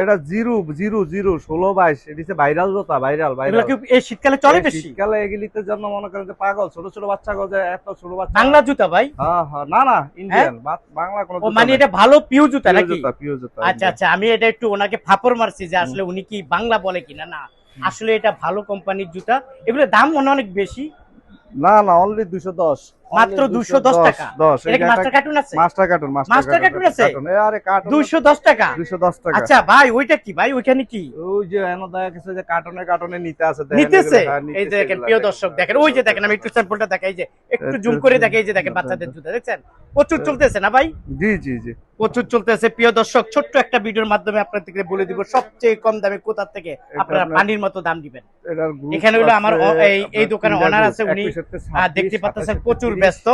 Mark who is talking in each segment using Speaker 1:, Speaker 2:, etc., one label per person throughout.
Speaker 1: এটা zero zero zero ষোলো বাইশ এটা ভাইরাল জোতা ভাইরাল ভাইরাল
Speaker 2: এই শীতকালে চলে বেশি?
Speaker 1: শীতকালে এগুলিতে জন্য মনে করেন যে পাগল ছোট ছোট বাচ্চা গো যে এত ছোট বাচ্চা।
Speaker 2: বাংলা জুতা ভাই?
Speaker 1: হ্যাঁ হ্যাঁ না না ইন্ডিয়ান বাংলা কোনো
Speaker 2: মানে এটা ভালো পিউ জুতা নাকি?
Speaker 1: জুতা পিও জুতা
Speaker 2: আচ্ছা আচ্ছা আমি এটা একটু ওনাকে ফাপড় মারছি যে আসলে উনি কি বাংলা বলে কিনা না। আসলে এটা ভালো কোম্পানির জুতা। এগুলোর দাম মনে অনেক বেশি?
Speaker 1: না না অনলি দুশো দশ।
Speaker 2: মাত্র 210 টাকা।
Speaker 1: দশ।
Speaker 2: এটা কি মাস্টার কার্টুন আছে?
Speaker 1: মাস্টার কার্টুন
Speaker 2: মাস্টার কার্টুন আছে?
Speaker 1: আরে কার্টুন
Speaker 2: টাকা? আচ্ছা ভাই ওইটা কি? ভাই ওইখানে কি
Speaker 1: ওই যে এনে দেখা গেছে যে কার্টুনে কার্টুনে নিতে আছে দেখেন
Speaker 2: নিতেছে? এই যে দেখেন প্রিয় দর্শক দেখেন ওই যে দেখেন আমি একটু স্যাম্পলটা দেখাই যে একটু জুম করে দেখাই যে দেখেন বাচ্চাদের জুতা দেখছেন প্রচুর চলতেছে না ভাই?
Speaker 1: জি জি জি।
Speaker 2: প্রচুর চলতেছে। প্রিয় দর্শক ছোট্ট একটা ভিডিওর মাধ্যমে আপনাদেরকে বলে দিব সবচেয়ে কম দামে কোথা থেকে আপনারা পানির মতো দাম দিবেন? এখানে হলো আমার এই- এই দোকানে
Speaker 1: group,
Speaker 2: আছে, উনি,
Speaker 1: 21 থেকে
Speaker 2: আহ,
Speaker 1: 26,
Speaker 2: দেখতে পাচ্ছেন প্রচুর ব্যস্ত।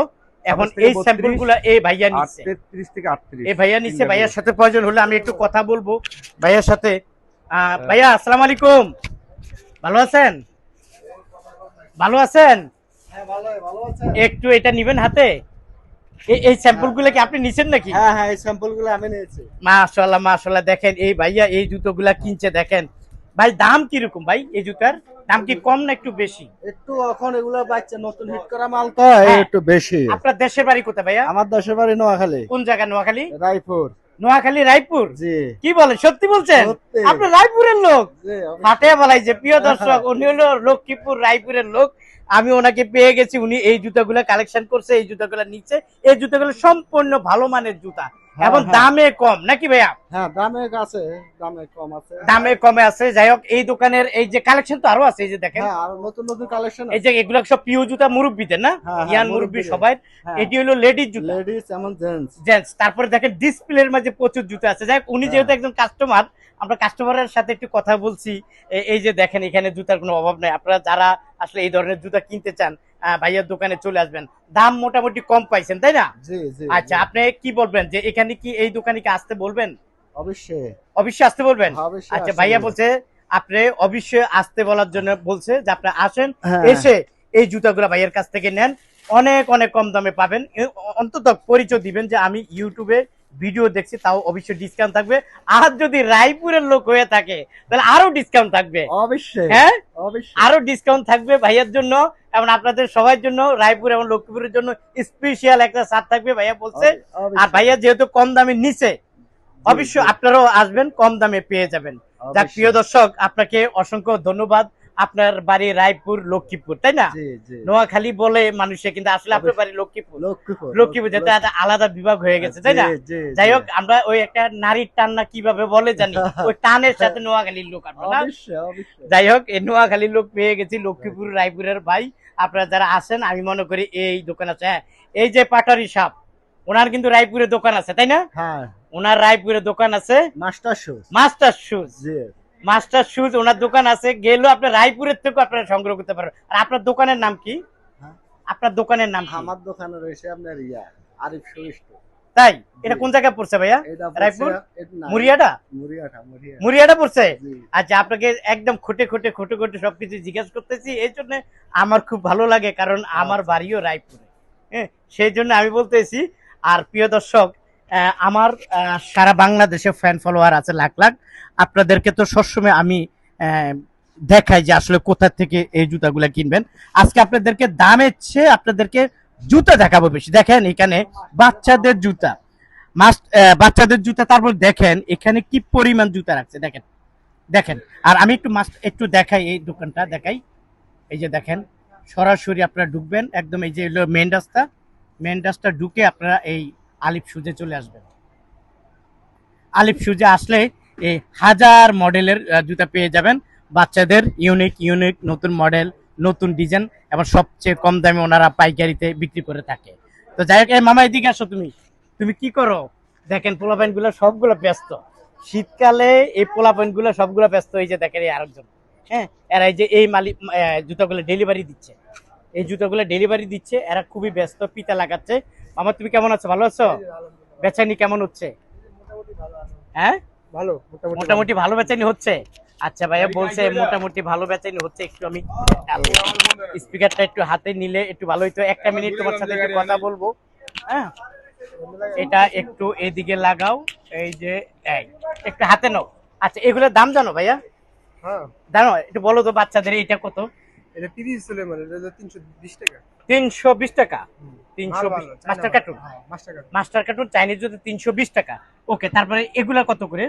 Speaker 2: এখন এই স্যাম্পলগুলা এই ভাইয়া নিচ্ছে।
Speaker 1: 33 থেকে 38
Speaker 2: এই ভাইয়া নিচ্ছে ভাইয়ার সাথে প্রয়োজন হলে আমি একটু কথা বলব। ভাইয়ার সাথে আহ, ভাইয়া আসসালামু আলাইকুম। ভালো আছেন? ভালো আছেন। একটু এটা নিবেন হাতে? এই- কি আপনি নিছেন নাকি?
Speaker 3: হ্যাঁ হ্যাঁ এই আমি নিয়েছি।
Speaker 2: মাশাআল্লাহ মাশাআল্লাহ দেখেন এই ভাইয়া এই জুতোগুলা কিনছে দেখেন। ভাই দাম ভাই এই জুতার? দাম কি কম না একটু বেশি?
Speaker 3: একটু এখন এগুলো বাচ্চা নতুন হিট করা মাল তো
Speaker 2: হ্যাঁ।
Speaker 3: একটু বেশি।
Speaker 2: আপনার দেশের বাড়ি কোথায় ভাইয়া?
Speaker 3: আমার দেশের বাড়ি নোয়াখালী।
Speaker 2: কোন জায়গা নোয়াখালী?
Speaker 3: রায়পুর।
Speaker 2: নোয়াখালী রায়পুর?
Speaker 3: জি।
Speaker 2: কি বলেন সত্যি বলছেন। আপনি রায়পুরের লোক। ফাটে বলাই যে প্রিয় দর্শক উনি হলো লক্ষ্মীপুর রায়পুরের লোক। আমি ওনাকে পেয়ে গেছি উনি এই জুতাগুলো কালেকশন করছে এই জুতাগুলো নিচ্ছে। এই জুতাগুলো সম্পূর্ণ ভালো মানের জুতা
Speaker 3: হ্যাঁ,
Speaker 2: এবং
Speaker 3: হ্যাঁ।
Speaker 2: দামে কম নাকি ভাইয়া?
Speaker 3: হ্যাঁ দামে আছে দামে কম আছে।
Speaker 2: দামে কমে আছে। যাই হোক এই দোকানের এই যে কালেকশন তো আরও আছে এই যে দেখেন।
Speaker 3: হ্যাঁ আর নতুন নতুন কালেকশন
Speaker 2: এই যে এগুলো সব পিও জুতা মুরব্বীদের না? ইয়ান মুরব্বী সবাই। এটি হলো লেডিস জুতা।
Speaker 3: লেডিস এমন জেন্টস
Speaker 2: জেন্টস তারপরে দেখেন ডিসপ্লের মাঝে প্রচুর জুতা আছে। যাই হোক, উনি। যেহেতু একজন কাস্টমার আমরা কাস্টমারের সাথে একটু কথা বলছি। এই যে দেখেন এখানে জুতার কোনো অভাব নাই। আপনারা যারা আসলে এই ধরনের জুতা কিনতে চান ভাইয়ার দোকানে চলে আসবেন। দাম মোটামুটি কম পাইছেন তাই না? আচ্ছা আপনি কি বলবেন যে এখানে কি এই দোকানে কি আসতে বলবেন?
Speaker 3: অবশ্যই।
Speaker 2: অবশ্যই আসতে বলবেন? আচ্ছা ভাইয়া বলছে আপনি অবশ্যই আসতে বলার জন্য বলছে যে আপনি আসেন
Speaker 3: হ্যাঁ।
Speaker 2: এসে এই জুতাগুলো ভাইয়ের কাছ থেকে নেন। অনেক অনেক কম দামে পাবেন। অন্তত পরিচয় দিবেন যে আমি ইউটিউবে ভিডিও দেখছি তাও অবশ্যই ডিসকাউন্ট থাকবে। আর যদি রায়পুরের লোক হয়ে থাকে তাহলে আরও ডিসকাউন্ট থাকবে।
Speaker 3: অবশ্যই
Speaker 2: হ্যাঁ?
Speaker 3: অবশ্যই।
Speaker 2: আরও ডিসকাউন্ট থাকবে ভাইয়ার জন্য এবং আপনাদের সবার জন্য রায়পুর এবং লক্ষ্মীপুরের জন্য স্পেশাল একটা ছাড় থাকবে ভাইয়া বলছে। আর ভাইয়া যেহেতু কম দামে নিচে অবশ্যই আপনারাও আসবেন কম দামে পেয়ে যাবেন। যাক। প্রিয় দর্শক আপনাকে অসংখ্য ধন্যবাদ। আপনার বাড়ি রায়পুর লক্ষ্মীপুর তাই না? নোয়াখালী বলে মানুষে কিন্তু আসলে আপনার বাড়ি লক্ষ্মীপুর।
Speaker 3: লক্ষ্মীপুর
Speaker 2: লক্ষ্মীপুর যেটা একটা আলাদা বিভাগ হয়ে গেছে তাই না? যাই হোক আমরা ওই একটা নারীর টান না কীভাবে বলে জানি? ওই টানের সাথে নোয়াখালীর লোক আমরা যাই হোক এই নোয়াখালীর লোক পেয়ে গেছি লক্ষ্মীপুর রায়পুরের ভাই। আপনারা যারা আসেন আমি মনে করি এই দোকান আছে। হ্যাঁ এই যে পাটারি সাপ ওনার কিন্তু রায়পুরে দোকান আছে তাই না?
Speaker 3: হ্যাঁ।
Speaker 2: ওনার রায়পুরে দোকান আছে
Speaker 3: master shoes
Speaker 2: master shoes
Speaker 3: ji.
Speaker 2: Master shoes ওনার দোকান আছে গেলেও আপনার রায়পুরের থেকে আপনারা সংগ্রহ করতে পারবেন। আর আপনার দোকানের নাম কি?
Speaker 3: হ্যাঁ।
Speaker 2: আপনার দোকানের নাম
Speaker 3: আমার দোকানে রয়েছে আপনার ইয়া আরিফ সুরিষ্ট
Speaker 2: তাই? এটা কোন জায়গায় পড়ছে ভাইয়া? রায়পুর?
Speaker 3: মুড়িয়া।
Speaker 2: মুরিয়াটা মুরিয়াটা পড়ছে আচ্ছা আপনাকে একদম খুঁটে খুঁটে খুঁটে খুঁটে সবকিছু জিজ্ঞেস করতেছি এই জন্য আমার খুব ভালো লাগে কারণ আমার
Speaker 3: আচ্ছা।
Speaker 2: বাড়িও রায়পুরে। হ্যাঁ সেই জন্য আমি বলতেছি আর প্রিয় দর্শক আমার সারা বাংলাদেশে ফ্যান ফলোয়ার আছে লাখ লাখ। আপনাদেরকে তো সবসময় আমি দেখাই যে আসলে কোথা থেকে এই জুতাগুলা কিনবেন। আজকে আপনাদেরকে দামের চেয়ে আপনাদেরকে জুতা দেখাবো বেশি। দেখেন এখানে বাচ্চাদের জুতা। মাস্ট বাচ্চাদের জুতা, তারপর দেখেন এখানে কি পরিমাণ জুতা রাখছে, দেখেন। দেখেন, আর আমি একটু মাস্ট একটু দেখাই এই দোকানটা, দেখাই। এই যে দেখেন, সরাসরি আপনারা ঢুকবেন, একদম এই যে মেন রাস্তা। মেন রাস্তা ঢুকে আপনারা এই আলিফ সুজে চলে আসবেন। আলিফ সুজে আসলে এই হাজার মডেলের জুতা পেয়ে যাবেন। বাচ্চাদের ইউনিক ইউনিক নতুন মডেল নতুন ডিজাইন এবং সবচেয়ে কম দামে ওনারা পাইকারিতে বিক্রি করে থাকে। তো যাই হোক মামা, এদিকে আসো তুমি। তুমি কি করো? দেখেন পোলাপাইনগুলো সবগুলো ব্যস্ত। শীতকালে এই পোলাপাইনগুলো সবগুলো ব্যস্ত। হয়ে যায় দেখেন, এই আরেকজন। হ্যাঁ এরা এই যে এই মালিক জুতাগুলো ডেলিভারি দিচ্ছে। এই জুতাগুলো ডেলিভারি দিচ্ছে। এরা খুবই ব্যস্ত, পিতা লাগাচ্ছে। মামা তুমি কেমন আছো? ভালো আছো? বেচানি কেমন হচ্ছে? হ্যাঁ?
Speaker 3: ভালো মোটামুটি
Speaker 2: ভালো। বেচানি হচ্ছে? আচ্ছা ভাইয়া বলছে মোটামুটি ভালো বেচানি হচ্ছে একটু আমি স্পিকারটা একটু হাতে নিলে একটু ভালো হইতো। একটা মিনিট তোমার সাথে একটু কথা বলব। হ্যাঁ? এটা একটু এদিকে লাগাও এই যে একটু হাতে নাও। আচ্ছা এগুলোর দাম জানো ভাইয়া?
Speaker 3: হ্যাঁ।
Speaker 2: জানো একটু বলো তো বাচ্চাদের এটা কত?
Speaker 3: এটা তিরিশ তিনশো বিশ টাকা।
Speaker 2: তিনশো বিশ টাকা। তিনশো মাস্টার কার্টুন
Speaker 3: হ্যাঁ মাস্টার কার্টুন
Speaker 2: চাইনিজ জুতো তিনশো বিশ টাকা। ওকে তারপরে এগুলা কত করে?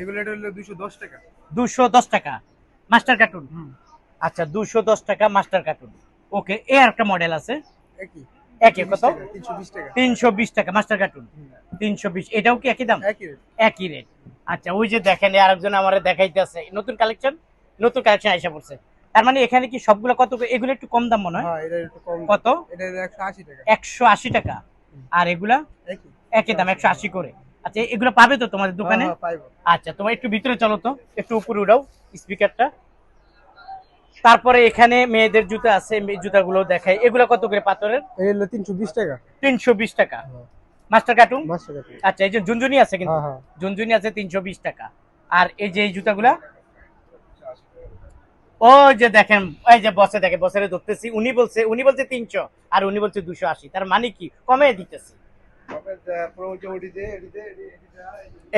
Speaker 3: এগুলো হলো দুশো দশ টাকা।
Speaker 2: দুশো দশ টাকা। মাস্টার কার্টুন আচ্ছা দুশো দশ টাকা মাস্টার কার্টুন ওকে এ একটা মডেল আছে।
Speaker 3: একই।
Speaker 2: একই কত?
Speaker 3: তিনশো বিশ টাকা।
Speaker 2: মাস্টার কার্টুন তিনশো বিশ এটাও কি একই দাম?
Speaker 3: একই
Speaker 2: রেট আচ্ছা ওই যে দেখেন আরেকজন আমার দেখাইতেছে। নতুন কালেকশন নতুন কালেকশন আইসা পড়ছে। তার মানে এখানে কি সবগুলো কত? এগুলো একটু কম দাম মনে হয়?
Speaker 3: হ্যাঁ
Speaker 2: কত?
Speaker 3: একশো আশি টাকা।
Speaker 2: আর এগুলা?
Speaker 3: একই।
Speaker 2: দাম একশো আশি করে। আচ্ছা এগুলো পাবে তো তোমাদের দোকানে?
Speaker 3: হ্যাঁ, হ্যাঁ,
Speaker 2: আচ্ছা তোমার একটু ভিতরে চলো তো। একটু উপরে উঠাও স্পিকারটা। তারপরে এখানে মেয়েদের জুতা আছে জুতাগুলো দেখাই। এগুলো কত করে পাথরের?
Speaker 3: তিনশো বিশ টাকা।
Speaker 2: তিনশো বিশ টাকা। Master cartoon. আচ্ছা এই যে ঝুনঝুনি আছে কিন্তু।
Speaker 3: হ্যাঁ হ্যাঁ।
Speaker 2: ঝুনঝুনি আছে তিনশো বিশ টাকা। আর এই যে এই জুতাগুলা? ওই যে দেখেন এই যে বসে দেখে বসে ধরতেছি উনি বলছে উনি বলছে তিনশো আর উনি বলছে দুশো আশি। তার মানে কি? কমে দিতেছে।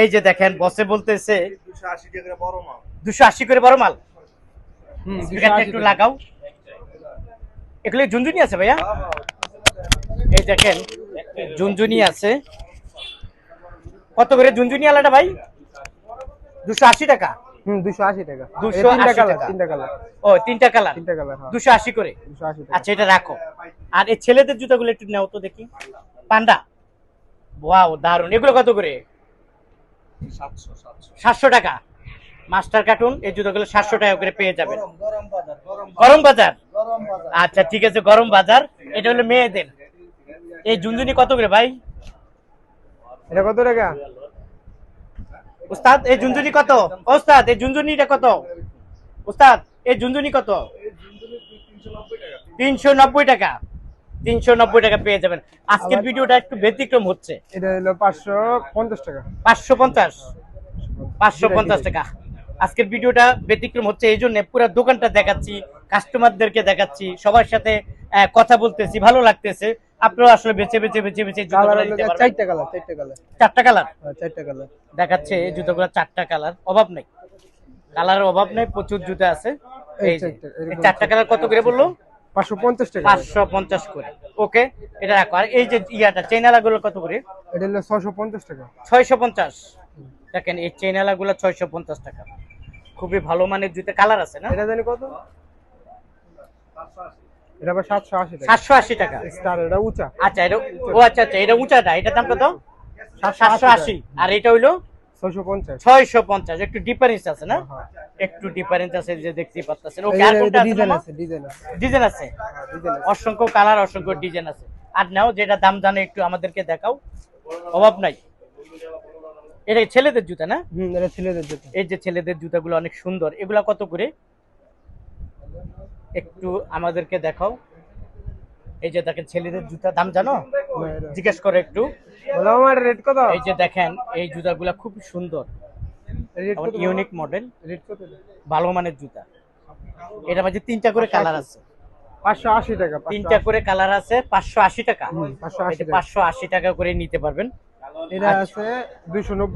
Speaker 2: এই যে দেখেন বসে বলতেছে
Speaker 1: দুশো আশি
Speaker 2: করে বড় মাল?
Speaker 3: হুম,
Speaker 2: স্পিকারটা
Speaker 3: 280
Speaker 2: একটু লাগাও। এগুলো ঝুনঝুনি আছে ভাইয়া? এই দেখেন ঝুনঝুনি আছে। কত করে ঝুনঝুনি আলাদা ভাই? দুশো আশি টাকা।
Speaker 3: হুম দুশো আশি টাকা।
Speaker 2: 280
Speaker 3: এটা তিনটা
Speaker 2: টাকা।
Speaker 3: তিনটা কালার
Speaker 2: ও তিনটা কালার
Speaker 3: তিনটা কালার হ্যাঁ।
Speaker 2: করে?
Speaker 3: টাকা।
Speaker 2: আচ্ছা এটা রাখো। আর এই ছেলেদের জুতাগুলো একটু নাও তো দেখি। পান্ডা? ওয়াও দারুণ এগুলো কত করে? টাকা। মাস্টার কার্টুন এই জুতোগুলো সাতশো টাকা করে পেয়ে যাবেন।
Speaker 1: গরম বাজার। গরম
Speaker 2: বাজার?
Speaker 1: গরম বাজার।
Speaker 2: আচ্ছা ঠিক আছে গরম বাজার। এটা হলো মেয়েদের। এই ঝুনঝুনি কত করে ভাই?
Speaker 3: এটা কত টাকা?
Speaker 2: উস্তাদ এই ঝুনঝুনি কত? ওস্তাদ এই ঝুনঝুনিটা কত? উস্তাদ এই ঝুনঝুনি কত? তিনশো নব্বই টাকা। তিনশো নব্বই টাকা পেয়ে যাবেন। আজকের ভিডিওটা একটু ব্যতিক্রম হচ্ছে।
Speaker 3: এটা হলো পাঁচশো পঞ্চাশ টাকা।
Speaker 2: পাঁচশো পঞ্চাশ। পাঁচশো পঞ্চাশ টাকা। আজকের ভিডিওটা ব্যতিক্রম হচ্ছে এই জন্য পুরো দোকানটা দেখাচ্ছি কাস্টমারদেরকে দেখাচ্ছি সবার সাথে কথা বলতেছি ভালো লাগতেছে। আপনারা আসলে বেছে বেছে বেছে বেছে
Speaker 3: কালার
Speaker 2: জুতোগুলো
Speaker 3: হলো
Speaker 2: নিতে পারবেন।
Speaker 3: চারটা কালার চারটা কালার
Speaker 2: চারটা কালার
Speaker 3: হ্যাঁ চারটা কালার
Speaker 2: দেখাচ্ছে এই জুতোগুলো চারটা কালার অভাব নেই। কালারের অভাব নেই প্রচুর জুতো আছে।
Speaker 3: এই চারটা,
Speaker 2: কালার কত করে বলল?
Speaker 3: পাঁচশো পঞ্চাশ টাকা।
Speaker 2: পাঁচশো পঞ্চাশ করে। ওকে এটা রাখো। আর এই যে ইয়াটা কত করে?
Speaker 3: এটা হলো পঞ্চাশ টাকা।
Speaker 2: ছয়শো পঞ্চাশ। দেখেন এই ছয়শো পঞ্চাশ টাকা। খুবই ভালো মানের জুতো কালার আছে না?
Speaker 3: এটা জানি কত? এটা আবার সাতশো আশি টাকা।
Speaker 2: সাতশো আশি টাকা।
Speaker 3: স্টার এটা উঁচা।
Speaker 2: আচ্ছা এটা ও আচ্ছা আচ্ছা এটা উঁচাটা এটার দাম কত? আর এটা হইল?
Speaker 3: ছয়শো পঞ্চাশ।
Speaker 2: ছয়শো পঞ্চাশ একটু ডিফারেন্স আছে না?
Speaker 3: হ্যাঁ।
Speaker 2: একটু ডিফারেন্স আছে যে দেখতেই পাচ্ছেন ওকে আর কোনটা
Speaker 3: ডিজাইন আছে ডিজাইন আছে।
Speaker 2: ডিজাইন আছে? অসংখ্য কালার অসংখ্য ডিজাইন আছে। আর নাও যেটা দাম জানে একটু আমাদেরকে দেখাও। অভাব নাই। এটা ছেলেদের জুতা না?
Speaker 3: হুম এটা ছেলেদের জুতো।
Speaker 2: এই যে ছেলেদের জুতাগুলো অনেক সুন্দর। এগুলা কত করে? একটু আমাদেরকে দেখাও। এই যে দেখেন ছেলেদের জুতা দাম জানো? জিজ্ঞেস করে একটু।
Speaker 3: বলো আমার রেট কত?
Speaker 2: এই যে দেখেন এই জুতাগুলা খুব সুন্দর। ইউনিক মডেল ভালো মানের জুতা। এটা মাঝে তিনটা করে কালার আছে।
Speaker 3: পাঁচশো আশি টাকা
Speaker 2: তিনটা করে কালার আছে
Speaker 3: পাঁচশো আশি টাকা।
Speaker 2: পাঁচশো আশি টাকা। করে নিতে পারবেন।
Speaker 3: এটা আছে দুইশো নব্বই।